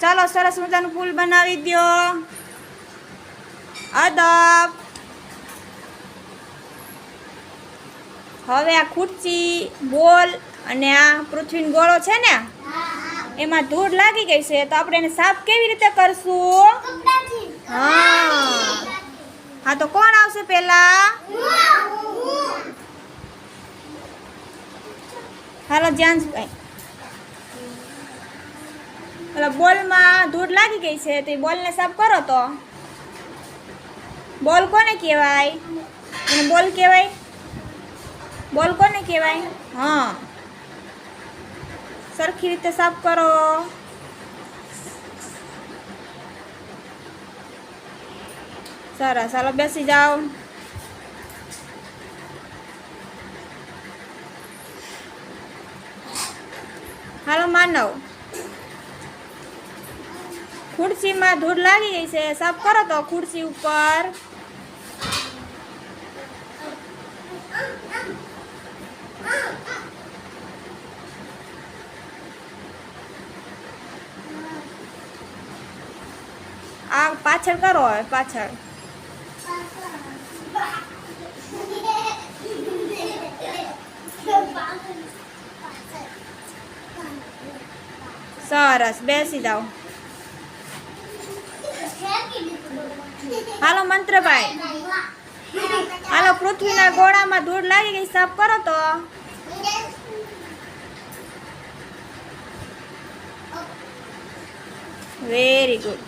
ચાલો સરસ મજાનું ફૂલ બનાવી દો અદબ. હવે આ ખુરચી બોલ અને આ પૃથ્વીનો ગોળો છે ને? એમાં ધૂળ લાગી ગઈ છે, તો આપણે એને સાફ કેવી રીતે કરશું? હા. હા, તો કોણ આવશે પહેલા? હાલો જ્યાં બોલમાં ધૂળ લાગી ગઈ છે, તો એ બોલને સાફ કરો તો. બોલ કોને કહેવાય? અને બોલ કહેવાય? બોલ કોને કહેવાય? હા. સરખી રીતે સાફ કરો. સરસ ચાલો બેસી જાઓ. હાલો, માનવ. ખુરશીમાં ધૂળ લાગી ગઈ છે. સાફ કરો તો ખુરશી ઉપર. આ પાછળ કરો હવે, પાછળ. સરસ, બેસી જાઓ. હાલો મંત્રભાઈ. હાલો પૃથ્વીના ગોળામાં ધૂળ લાગી ગઈ સાફ કરો તો. Very good